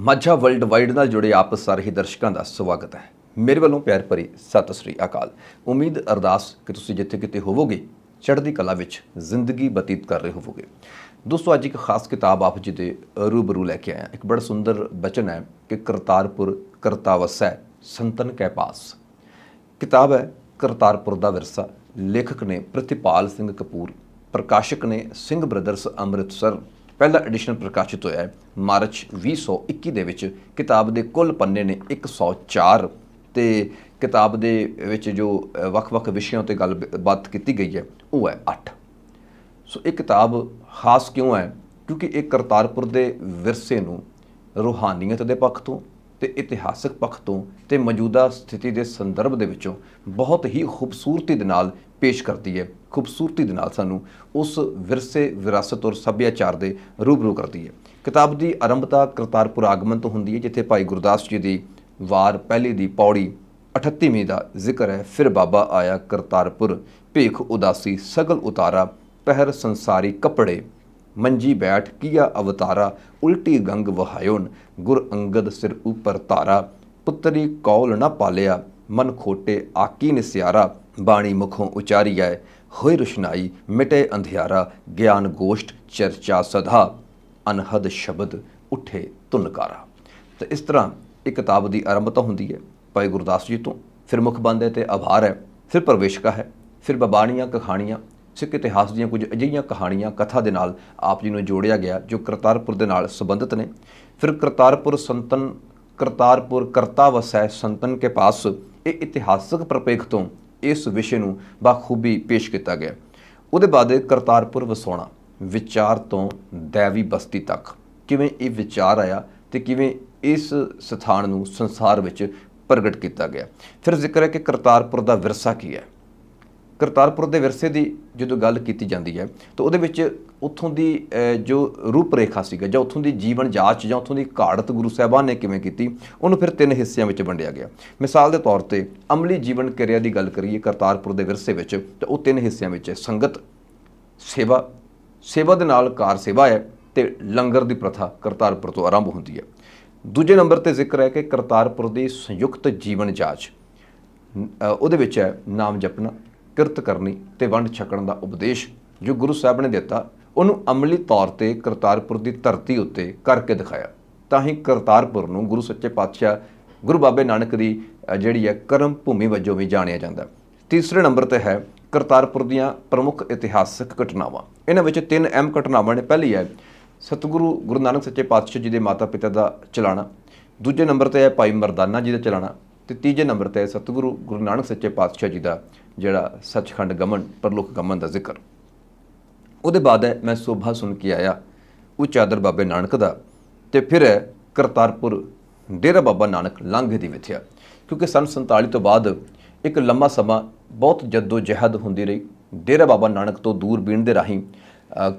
Majha world wide ਨਾਲ ਜੁੜੇ ਆਪ ਸਾਰੇ ਹੀ ਦਰਸ਼ਕਾਂ ਦਾ ਸਵਾਗਤ ਹੈ। ਮੇਰੇ ਵੱਲੋਂ ਪਿਆਰ ਭਰੀ ਸਤਿ ਸ੍ਰੀ ਅਕਾਲ। ਉਮੀਦ ਅਰਦਾਸ ਕਿ ਤੁਸੀਂ ਜਿੱਥੇ ਕਿਤੇ ਹੋਵੋਗੇ, ਚੜ੍ਹਦੀ ਕਲਾ ਵਿੱਚ ਜ਼ਿੰਦਗੀ ਬਤੀਤ ਕਰ ਰਹੇ ਹੋਵੋਗੇ। ਦੋਸਤੋ, ਅੱਜ ਇੱਕ ਖਾਸ ਕਿਤਾਬ ਆਪ ਜੀ ਦੇ ਰੂਬਰੂ ਲੈ ਕੇ ਆਇਆ। ਇੱਕ ਬੜਾ ਸੁੰਦਰ ਬਚਨ ਹੈ ਕਿ ਕਰਤਾਰਪੁਰ ਕਰਤਾਵਸੈ ਸੰਤਨ ਕੈ ਪਾਸ। ਕਿਤਾਬ ਹੈ ਕਰਤਾਰਪੁਰ ਦਾ ਵਿਰਸਾ। ਲੇਖਕ ਨੇ ਪ੍ਰਿਤੀਪਾਲ ਸਿੰਘ ਕਪੂਰ, ਪ੍ਰਕਾਸ਼ਕ ਨੇ ਸਿੰਘ ਬ੍ਰਦਰਸ ਅੰਮ੍ਰਿਤਸਰ ਪਹਿਲਾ ਐਡੀਸ਼ਨ ਪ੍ਰਕਾਸ਼ਿਤ ਹੋਇਆ ਹੈ। ਮਾਰਚ 2021 ਦੇ ਵਿੱਚ ਕਿਤਾਬ ਦੇ ਕੁੱਲ ਪੰਨੇ ਨੇ 104 ਤੇ ਕਿਤਾਬ ਦੇ ਵਿੱਚ ਜੋ ਵੱਖ-ਵੱਖ ਵਿਸ਼ਿਆਂ ਤੇ ਗੱਲਬਾਤ ਕੀਤੀ ਗਈ ਹੈ, ਉਹ ਹੈ 8 ਸੋ ਇਹ ਕਿਤਾਬ ਖਾਸ ਕਿਉਂ ਹੈ? ਕਿਉਂਕਿ ਇਹ ਕਰਤਾਰਪੁਰ ਦੇ ਵਿਰਸੇ ਨੂੰ, ਰੂਹਾਨੀਅਤ ਦੇ ਪੱਖ ਤੋਂ ਤੇ ਇਤਿਹਾਸਕ ਪੱਖ ਤੋਂ ਤੇ ਮੌਜੂਦਾ ਸਥਿਤੀ ਦੇ ਸੰਦਰਭ ਦੇ ਵਿੱਚੋਂ ਬਹੁਤ ਹੀ ਖੂਬਸੂਰਤੀ ਦੇ ਨਾਲ ਪੇਸ਼ ਕਰਦੀ ਹੈ। ਖੂਬਸੂਰਤੀ ਦੇ ਨਾਲ ਸਾਨੂੰ ਉਸ ਵਿਰਸੇ, ਵਿਰਾਸਤ ਔਰ ਸੱਭਿਆਚਾਰ ਦੇ ਰੂਬਰੂ ਕਰਦੀ ਹੈ। ਕਿਤਾਬ ਦੀ ਆਰੰਭਤਾ ਕਰਤਾਰਪੁਰ ਆਗਮਨ ਤੋਂ ਹੁੰਦੀ ਹੈ, ਜਿੱਥੇ ਭਾਈ ਗੁਰਦਾਸ ਜੀ ਦੀ ਵਾਰ ਪਹਿਲੀ ਦੀ ਪੌੜੀ 38ਵੀਂ ਦਾ ਜ਼ਿਕਰ ਹੈ। ਫਿਰ ਬਾਬਾ ਆਇਆ ਕਰਤਾਰਪੁਰ, ਭੇਖ ਉਦਾਸੀ, ਸਗਲ ਉਤਾਰਾ, ਪਹਿਰ ਸੰਸਾਰੀ ਕੱਪੜੇ, ਮੰਜੀ ਬੈਠ, ਕੀਆ ਅਵਤਾਰਾ, ਉਲਟੀ ਗੰਗ ਵਹਾਇਓਨ ਗੁਰ ਅੰਗਦ ਸਿਰ ਉਪਰ ਧਾਰਾ, ਪੁੱਤਰੀ ਕੌਲ ਨਾ ਪਾਲਿਆ, ਮਨ ਖੋਟੇ, ਆਕੀ ਨਿਸਿਆਰਾ, ਬਾਣੀ ਮੁਖੋਂ ਉਚਾਰੀ ਉਚਾਰੀਐ ਹੋਏ ਰੁਸ਼ਨਾਈ, ਮਿਟੇ ਅੰਧਿਆਰਾ, ਗਿਆਨ ਗੋਸ਼ਟ, ਚਰਚਾ ਸਦਾ, ਅਨਹਦ ਸ਼ਬਦ ਉਠੇ ਤੁਨਕਾਰਾ ਤੇ ਇਸ ਤਰ੍ਹਾਂ ਇਹ ਕਿਤਾਬ ਦੀ ਆਰੰਭਤਾ ਹੁੰਦੀ ਹੈ। ਭਾਈ ਗੁਰਦਾਸ ਜੀ ਤੋਂ ਫਿਰ ਮੁਖ ਬੰਦ ਹੈ ਤੇ ਆਭਾਰ ਹੈ, ਫਿਰ ਪ੍ਰਵੇਸ਼ਕਾ ਹੈ, ਫਿਰ ਬਬਾਣੀਆਂ ਕਹਾਣੀਆਂ, ਸਿੱਖ ਇਤਿਹਾਸ ਦੀਆਂ ਕੁਝ ਅਜਿਹੀਆਂ ਕਹਾਣੀਆਂ, ਕਥਾ ਦੇ ਨਾਲ ਆਪ ਜੀ ਨੂੰ ਜੋੜਿਆ ਗਿਆ, ਜੋ ਕਰਤਾਰਪੁਰ ਦੇ ਨਾਲ ਸੰਬੰਧਿਤ ਨੇ। ਫਿਰ ਕਰਤਾਰਪੁਰ ਸੰਤਨ, ਕਰਤਾਰਪੁਰ ਕਰਤਾ ਵਸੈ ਸੰਤਨ ਕੇ ਪਾਸ, ਇਹ ਇਤਿਹਾਸਕ ਪ੍ਰਪੇਖ ਤੋਂ ਇਸ ਵਿਸ਼ੇ ਨੂੰ ਬਾਖੂਬੀ ਪੇਸ਼ ਕੀਤਾ ਗਿਆ। ਉਹਦੇ ਬਾਅਦ ਕਰਤਾਰਪੁਰ ਵਸਾਉਣਾ, ਵਿਚਾਰ ਤੋਂ ਦੇਵੀ ਬਸਤੀ ਤੱਕ। ਕਿਵੇਂ ਇਹ ਵਿਚਾਰ ਆਇਆ ਤੇ ਕਿਵੇਂ ਇਸ ਸਥਾਨ ਨੂੰ ਸੰਸਾਰ ਵਿੱਚ ਪ੍ਰਗਟ ਕੀਤਾ ਗਿਆ? ਫਿਰ ਜ਼ਿਕਰ ਹੈ ਕਿ ਕਰਤਾਰਪੁਰ ਦਾ ਵਿਰਸਾ ਕੀ ਹੈ? ਕਰਤਾਰਪੁਰ ਦੇ ਵਿਰਸੇ ਦੀ ਜਦੋਂ ਗੱਲ ਕੀਤੀ ਜਾਂਦੀ ਹੈ ਤਾਂ ਉਹਦੇ ਵਿੱਚ ਉੱਥੋਂ ਦੀ ਅਹ, ਜੋ ਰੂਪਰੇਖਾ ਸੀਗਾ ਜਾਂ ਉੱਥੋਂ ਦੀ ਜੀਵਨ ਜਾਂਚ ਜਾਂ ਉੱਥੋਂ ਦੀ ਘਾੜਤ ਗੁਰੂ ਸਾਹਿਬਾਨ ਨੇ ਕਿਵੇਂ ਕੀਤੀ ਉਹਨੂੰ ਫਿਰ ਤਿੰਨ ਹਿੱਸਿਆਂ ਵਿੱਚ ਵੰਡਿਆ ਗਿਆ। ਮਿਸਾਲ ਦੇ ਤੌਰ ਤੇ ਅਮਲੀ ਜੀਵਨ ਕਿਰਿਆ ਦੀ ਗੱਲ ਕਰੀਏ ਕਰਤਾਰਪੁਰ ਦੇ ਵਿਰਸੇ ਵਿੱਚ ਤਾਂ ਉਹ ਤਿੰਨ ਹਿੱਸਿਆਂ ਵਿੱਚ ਹੈ ਸੰਗਤ ਸੇਵਾ ਸੇਵਾ ਦੇ ਨਾਲ ਕਾਰ ਸੇਵਾ ਹੈ ਤੇ ਲੰਗਰ ਦੀ ਪ੍ਰਥਾ ਕਰਤਾਰਪੁਰ ਤੋਂ ਆਰੰਭ ਹੁੰਦੀ ਹੈ। ਦੂਜੇ ਨੰਬਰ ਤੇ ਜ਼ਿਕਰ ਹੈ ਕਿ ਕਰਤਾਰਪੁਰ ਦੀ ਸੰਯੁਕਤ ਜੀਵਨ ਜਾਂਚ ਉਹਦੇ ਵਿੱਚ ਹੈ ਨਾਮ ਜਪਣਾ ਕਿਰਤ ਕਰਨੀ ਤੇ ਵੰਡ ਛਕਣ ਦਾ ਉਪਦੇਸ਼ ਜੋ ਗੁਰੂ ਸਾਹਿਬ ਨੇ ਦਿੱਤਾ, ਉਹਨੂੰ ਅਮਲੀ ਤੌਰ ਤੇ ਕਰਤਾਰਪੁਰ ਦੀ ਧਰਤੀ ਉੱਤੇ ਕਰਕੇ ਦਿਖਾਇਆ। ਤਾਂ ਹੀ ਕਰਤਾਰਪੁਰ ਨੂੰ ਗੁਰੂ ਸੱਚੇ ਪਾਤਸ਼ਾਹ, ਗੁਰੂ ਬਾਬੇ ਨਾਨਕ ਦੀ ਜਿਹੜੀ ਹੈ ਕਰਮ ਭੂਮੀ ਵਜੋਂ ਵੀ ਜਾਣਿਆ ਜਾਂਦਾ ਤੀਸਰੇ ਨੰਬਰ ਤੇ ਹੈ ਕਰਤਾਰਪੁਰ ਦੀਆਂ ਪ੍ਰਮੁੱਖ ਇਤਿਹਾਸਕ ਘਟਨਾਵਾਂ। ਇਹਨਾਂ ਵਿੱਚ ਤਿੰਨ ਅਹਿਮ ਘਟਨਾਵਾਂ ਨੇ। ਪਹਿਲੀ ਹੈ ਸਤਿਗੁਰੂ ਗੁਰੂ ਨਾਨਕ ਸੱਚੇ ਪਾਤਸ਼ਾਹ ਜੀ ਦੇ ਮਾਤਾ ਪਿਤਾ ਦਾ ਚਲਾਣਾ। ਦੂਜੇ ਨੰਬਰ ਤੇ ਹੈ ਭਾਈ ਮਰਦਾਨਾ ਜੀ ਦਾ ਚਲਾਣਾ। ਤੇ ਤੀਜੇ ਨੰਬਰ ਤੇ ਸਤਿਗੁਰੂ ਗੁਰੂ ਨਾਨਕ ਸੱਚੇ ਪਾਤਸ਼ਾਹ ਜੀ ਦਾ ਜਿਹੜਾ ਸੱਚਖੰਡ ਗਮਨ, ਪਰਲੋਕ ਗਮਨ ਦਾ ਜ਼ਿਕਰ। ਉਹਦੇ ਬਾਅਦ ਹੈ ਮੈਂ ਸੋਭਾ ਸੁਣ ਕੇ ਆਇਆ ਉਹ ਚਾਦਰ ਬਾਬੇ ਨਾਨਕ ਦਾ, ਤੇ ਫਿਰ ਕਰਤਾਰਪੁਰ ਡੇਰਾ ਬਾਬਾ ਨਾਨਕ ਲਾਂਘੇ ਦੀ ਵਿਥਿਆ ਕਿਉਂਕਿ ਸਨ 47 ਤੋਂ ਬਾਅਦ ਇੱਕ ਲੰਮਾ ਸਮਾਂ ਬਹੁਤ ਜੱਦੋ ਜਹਿਦ ਹੁੰਦੀ ਰਹੀ। ਡੇਰਾ ਬਾਬਾ ਨਾਨਕ ਤੋਂ ਦੂਰ ਬੀਣ ਦੇ ਰਾਹੀਂ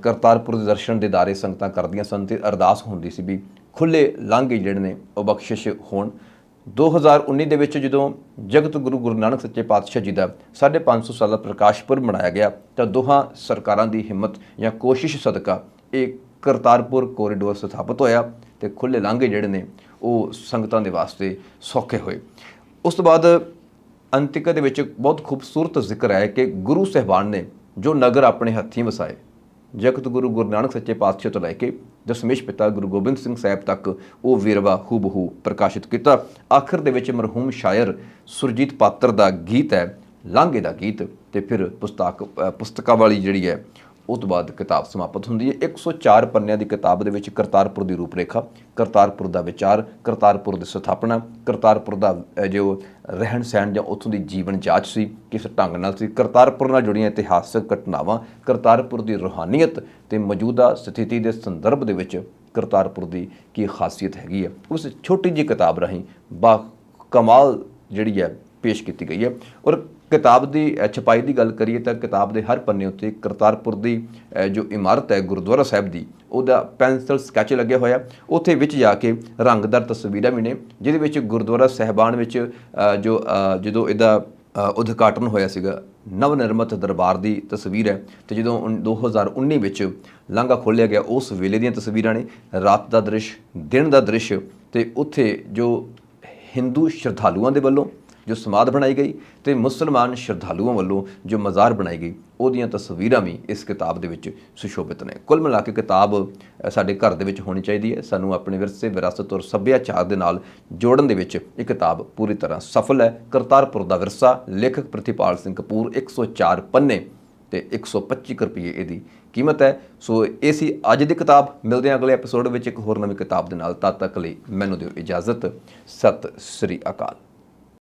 ਕਰਤਾਰਪੁਰ ਦੇ ਦਰਸ਼ਨ ਦੇ ਦਾਰੇ ਸੰਗਤਾਂ ਕਰਦੀਆਂ ਸਨ ਤੇ ਅਰਦਾਸ ਹੁੰਦੀ ਸੀ ਵੀ ਖੁੱਲੇ ਲਾਂਘੇ ਜਿਹੜੇ ਨੇ ਉਹ ਬਖਸ਼ਿਸ਼ ਹੋਣ। 2019 ਦੇ ਵਿੱਚ ਜਦੋਂ ਜਗਤ ਗੁਰੂ ਗੁਰੂ ਨਾਨਕ ਸੱਚੇ ਪਾਤਸ਼ਾਹ ਜੀ ਦਾ 550 ਸਾਲਾ ਪ੍ਰਕਾਸ਼ ਪੁਰਬ ਮਨਾਇਆ ਗਿਆ, ਤਾਂ ਦੋਹਾਂ ਸਰਕਾਰਾਂ ਦੀ ਹਿੰਮਤ ਜਾਂ ਕੋਸ਼ਿਸ਼ ਸਦਕਾ ਇਹ ਕਰਤਾਰਪੁਰ ਕੋਰੀਡੋਰ ਸਥਾਪਿਤ ਹੋਇਆ ਤੇ ਖੁੱਲੇ ਲਾਂਘੇ ਜਿਹੜੇ ਨੇ ਉਹ ਸੰਗਤਾਂ ਦੇ ਵਾਸਤੇ ਸੌਖੇ ਹੋਏ। ਉਸ ਤੋਂ ਬਾਅਦ ਅੰਤਿਕਾ ਦੇ ਵਿੱਚ ਬਹੁਤ ਖੂਬਸੂਰਤ ਜ਼ਿਕਰ ਹੈ ਕਿ ਗੁਰੂ ਸਹਿਬਾਨ ਨੇ ਜੋ ਨਗਰ ਆਪਣੇ ਹੱਥੀਂ ਵਸਾਏ, ਜਗਤ ਗੁਰੂ ਗੁਰੂ ਨਾਨਕ ਸੱਚੇ ਪਾਤਸ਼ਾਹ ਤੋਂ ਲੈ ਕੇ ਦਸ਼ਮੇਸ਼ ਪਿਤਾ ਗੁਰੂ ਗੋਬਿੰਦ ਸਿੰਘ ਸਾਹਿਬ ਤੱਕ ਉਹ ਵੇਰਵਾ ਹੂਬਹੂ ਪ੍ਰਕਾਸ਼ਿਤ ਕੀਤਾ। ਆਖਰ ਦੇ ਵਿੱਚ ਮਰਹੂਮ ਸ਼ਾਇਰ ਸੁਰਜੀਤ ਪਾਤਰ ਦਾ ਗੀਤ ਹੈ ਲਾਂਘੇ ਦਾ ਗੀਤ ਤੇ ਫਿਰ ਪੁਸਤਕ ਅ, ਪੁਸਤਕਾਂ ਵਾਲੀ ਜਿਹੜੀ ਹੈ ਉਹ ਤੋਂ ਬਾਅਦ ਕਿਤਾਬ ਸਮਾਪਤ ਹੁੰਦੀ ਹੈ। 104 ਪੰਨਿਆਂ ਦੀ ਕਿਤਾਬ ਦੇ ਵਿੱਚ ਕਰਤਾਰਪੁਰ ਦੀ ਰੂਪਰੇਖਾ, ਕਰਤਾਰਪੁਰ ਦਾ ਵਿਚਾਰ, ਕਰਤਾਰਪੁਰ ਦੀ ਸਥਾਪਨਾ, ਕਰਤਾਰਪੁਰ ਦਾ ਜੋ ਰਹਿਣ ਸਹਿਣ ਜਾਂ ਉੱਥੋਂ ਦੀ ਜੀਵਨ ਜਾਂਚ ਸੀ, ਕਿਸ ਢੰਗ ਨਾਲ ਸੀ। ਕਰਤਾਰਪੁਰ ਨਾਲ ਜੁੜੀਆਂ ਇਤਿਹਾਸਕ ਘਟਨਾਵਾਂ, ਕਰਤਾਰਪੁਰ ਦੀ ਰੂਹਾਨੀਅਤ ਤੇ ਮੌਜੂਦਾ ਸਥਿਤੀ ਦੇ ਸੰਦਰਭ ਦੇ ਵਿੱਚ ਕਰਤਾਰਪੁਰ ਦੀ ਕੀ ਖਾਸੀਅਤ ਹੈਗੀ ਹੈ। ਉਸ ਛੋਟੀ ਜਿਹੀ ਕਿਤਾਬ ਰਾਹੀਂ ਬਾ, ਕਮਾਲ ਜਿਹੜੀ ਹੈ, ਪੇਸ਼ ਕੀਤੀ ਗਈ ਹੈ। ਔਰ ਕਿਤਾਬ ਦੀ ਛਪਾਈ ਦੀ ਗੱਲ ਕਰੀਏ ਤਾਂ ਕਿਤਾਬ ਦੇ ਹਰ ਪੰਨੇ ਉੱਤੇ ਕਰਤਾਰਪੁਰ ਦੀ ਜੋ ਇਮਾਰਤ ਹੈ ਗੁਰਦੁਆਰਾ ਸਾਹਿਬ ਦੀ, ਉਹਦਾ ਪੈਨਸਲ ਸਕੈਚ ਲੱਗਿਆ ਹੋਇਆ। ਉੱਥੇ ਵਿੱਚ ਜਾ ਕੇ ਰੰਗਦਾਰ ਤਸਵੀਰਾਂ ਵੀ ਨੇ, ਜਿਹਦੇ ਵਿੱਚ ਗੁਰਦੁਆਰਾ ਸਹਿਬਾਨ ਵਿੱਚ ਜੋ ਜਦੋਂ ਇਹਦਾ ਉਦਘਾਟਨ ਹੋਇਆ ਸੀਗਾ ਨਵ ਨਿਰਮਤ ਦਰਬਾਰ ਦੀ ਤਸਵੀਰ ਹੈ। ਤੇ ਜਦੋਂ ਉਨ- 2019 ਵਿੱਚ ਲਾਂਘਾ ਖੋਲ੍ਹਿਆ ਗਿਆ, ਉਸ ਵੇਲੇ ਦੀਆਂ ਤਸਵੀਰਾਂ ਨੇ, ਰਾਤ ਦਾ ਦ੍ਰਿਸ਼, ਦਿਨ ਦਾ ਦ੍ਰਿਸ਼, ਤੇ ਉੱਥੇ ਜੋ ਹਿੰਦੂ ਸ਼ਰਧਾਲੂਆਂ ਦੇ ਵੱਲੋਂ ਜੋ ਸਮਾਧ ਬਣਾਈ ਗਈ ਤੇ ਮੁਸਲਮਾਨ ਸ਼ਰਧਾਲੂਆਂ ਵੱਲੋਂ ਜੋ ਮਜ਼ਾਰ ਬਣਾਈ ਗਈ, ਉਹਦੀਆਂ ਤਸਵੀਰਾਂ ਵੀ ਇਸ ਕਿਤਾਬ ਦੇ ਵਿੱਚ ਸੁਸ਼ੋਭਿਤ ਨੇ। ਕੁੱਲ ਮਿਲਾ ਕੇ ਕਿਤਾਬ ਸਾਡੇ ਘਰ ਦੇ ਵਿੱਚ ਹੋਣੀ ਚਾਹੀਦੀ ਹੈ। ਸਾਨੂੰ ਆਪਣੇ ਵਿਰਸੇ, ਵਿਰਾਸਤ ਔਰ ਸੱਭਿਆਚਾਰ ਦੇ ਨਾਲ ਜੋੜਨ ਦੇ ਵਿੱਚ ਇਹ ਕਿਤਾਬ ਪੂਰੀ ਤਰ੍ਹਾਂ ਸਫਲ ਹੈ। ਕਰਤਾਰਪੁਰ ਦਾ ਵਿਰਸਾ, ਲੇਖਕ ਪ੍ਰਤੀਪਾਲ ਸਿੰਘ ਕਪੂਰ 104 ਪੰਨੇ ਤੇ 125 ਕੁ ਰੁਪਏ ਇਹਦੀ ਕੀਮਤ ਹੈ। ਸੋ ਇਹ ਸੀ ਅੱਜ ਦੀ ਕਿਤਾਬ। ਮਿਲਦੇ ਹਾਂ ਅਗਲੇ ਐਪੀਸੋਡ ਵਿੱਚ ਇੱਕ ਹੋਰ ਨਵੀਂ ਕਿਤਾਬ ਦੇ ਨਾਲ। ਤਦ ਤੱਕ ਲਈ ਮੈਨੂੰ ਦਿਓ ਇਜਾਜ਼ਤ। ਸਤਿ ਸ੍ਰੀ ਅਕਾਲ।